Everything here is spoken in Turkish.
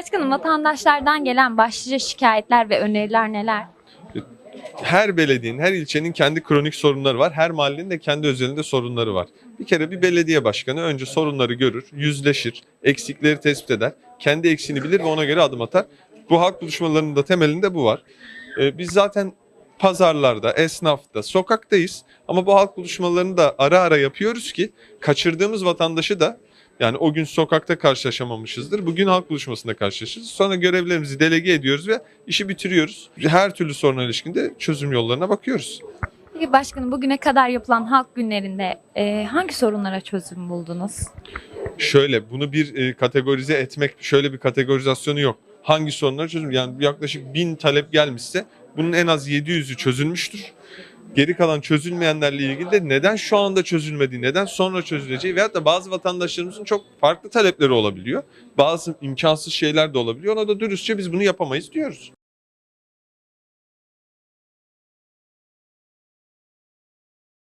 Başkanım vatandaşlardan gelen başlıca şikayetler ve öneriler neler? her belediyenin, her ilçenin kendi kronik sorunları var. Her mahallenin de kendi özelinde sorunları var. Bir kere bir belediye başkanı önce sorunları görür, yüzleşir, eksikleri tespit eder, kendi eksiğini bilir ve ona göre adım atar. Bu halk buluşmalarının da temelinde bu var. Ee, biz zaten pazarlarda, esnafta, sokaktayız ama bu halk buluşmalarını da ara ara yapıyoruz ki kaçırdığımız vatandaşı da yani o gün sokakta karşılaşamamışızdır. Bugün halk buluşmasında karşılaşırız. Sonra görevlerimizi delege ediyoruz ve işi bitiriyoruz. Her türlü soruna ilişkinde çözüm yollarına bakıyoruz. Peki başkanım bugüne kadar yapılan halk günlerinde e, hangi sorunlara çözüm buldunuz? Şöyle bunu bir e, kategorize etmek, şöyle bir kategorizasyonu yok. Hangi sorunları çözüm? Yani yaklaşık bin talep gelmişse bunun en az 700'ü çözülmüştür. Geri kalan çözülmeyenlerle ilgili de neden şu anda çözülmediği, neden sonra çözüleceği veyahut da bazı vatandaşlarımızın çok farklı talepleri olabiliyor. Bazı imkansız şeyler de olabiliyor. Ona da dürüstçe biz bunu yapamayız diyoruz.